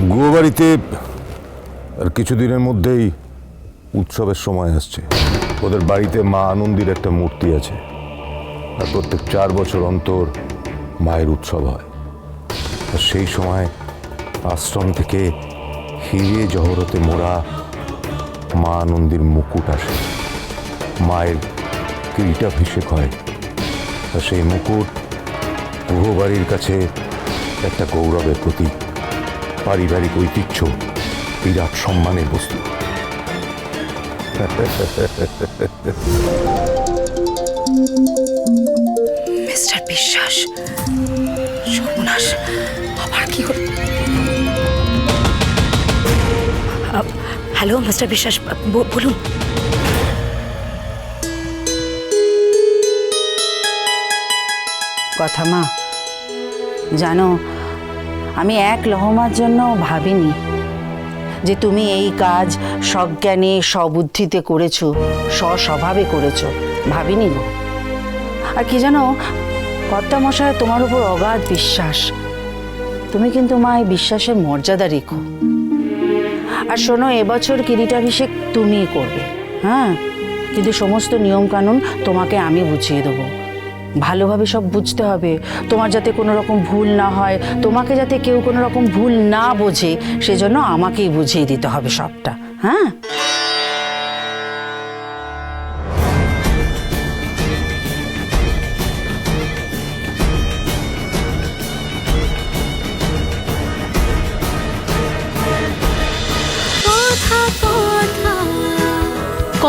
গুয়াবাড়িতে আর কিছুদিনের মধ্যেই উৎসবের সময় আসছে। ওদের বাড়িতে মা আনন্দির একটা মূর্তি আছে। আর প্রত্যেক চার বছর অন্তর মায়ের উৎসব হয়। আর সেই সময় আশ্রম থেকে হিরে জহরতে মোড়া মা আনন্দির মুকুট আসে। মায়ের কিরিটাভিষেক হয়। আর সেই মুকুট গুহবাড়ির কাছে একটা গৌরবের প্রতীক। পারিবারিক ঐতিহ্য বিরাট সম্মানের বস্তু। মিস্টার বিশ্বাস সর্বনাশ আবার কি হল? হ্যালো মিস্টার বিশ্বাস বলুন। কথা মা জানো আমি এক লহমার জন্য ভাবিনি যে তুমি এই কাজ সজ্ঞানে, সবুদ্ধিতে করেছ, স্বস্বভাবে করেছ। ভাবিনি গো। আর কি জানো, কর্তা মশাই তোমার উপর অগাধ বিশ্বাস। তুমি কিন্তু মা এই বিশ্বাসের মর্যাদা রেখো। আর শোনো, এবছর কিরিটাভিষেক তুমিই করবে। হ্যাঁ? কিন্তু সমস্ত নিয়মকানুন তোমাকে আমি বুঝিয়ে দেবো। ভালোভাবে সব বুঝতে হবে। তোমার যাতে কোনো রকম ভুল না হয়, তোমাকে যাতে কেউ কোনো রকম ভুল না বোঝে, সেজন্য আমাকেই বুঝিয়ে দিতে হবে সবটা। হ্যাঁ?